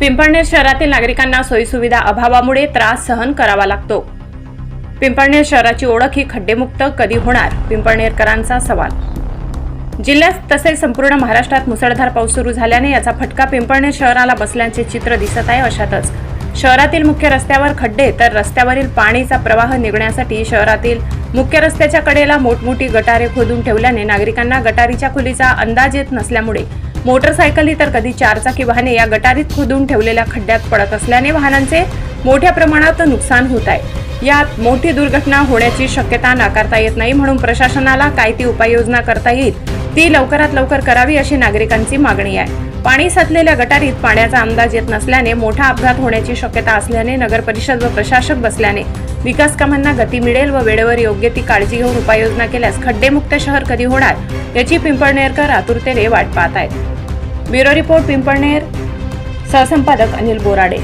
पिंपळनेर शहरातील नागरिकांना सोयीसुविधा अभावामुळे त्रास सहन करावा लागतो. पिंपळनेर शहराची ओळख ही खड्डेमुक्त कधी होणार? पिंपळनेरकरांचा सवाल. जिल्ह्यात तसेच संपूर्ण महाराष्ट्रात मुसळधार पाऊस सुरू झाल्याने याचा फटका पिंपळनेर शहराला बसल्याचे चित्र दिसत आहे अशातच. शहरातील मुख्य रस्त्यावर खड्डे तर रस्त्यावरील पाणीचा प्रवाह निघण्यासाठी शहरातील मुख्य रस्त्याच्या कडेला मोठमोठी गटारे खोदून ठेवल्याने नागरिकांना गटारीच्या खोलीचा अंदाज येत नसल्यामुळे मोटरसायकली तर कधी चारचाकी वाहने या गटारीत खोदून ठेवलेल्या खड्ड्यात पडत असल्याने वाहनांचे मोठ्या प्रमाणात नुकसान होत आहे. यात मोठी दुर्घटना होण्याची शक्यता नाकारता येत नाही म्हणून प्रशासनाला काय ती उपाययोजना करता येईल ती लवकरात लवकर करावी अशी नागरिकांची मागणी आहे. पाणी साचलेल्या गटारीत पाण्याचा अंदाज येत नसल्याने मोठा अपघात होण्याची शक्यता असल्याने नगर परिषद व प्रशासक बसल्याने विकास कामांना गती मिळेल व वेळेवर योग्य ती काळजी घेऊन उपाययोजना केल्यास खड्डेमुक्त शहर कधी होणार याची पिंपळनेरकर आतुरतेने वाट पाहत आहेत. ब्युरो रिपोर्ट पिंपळनेर सहसंपादक अनिल बोराडे.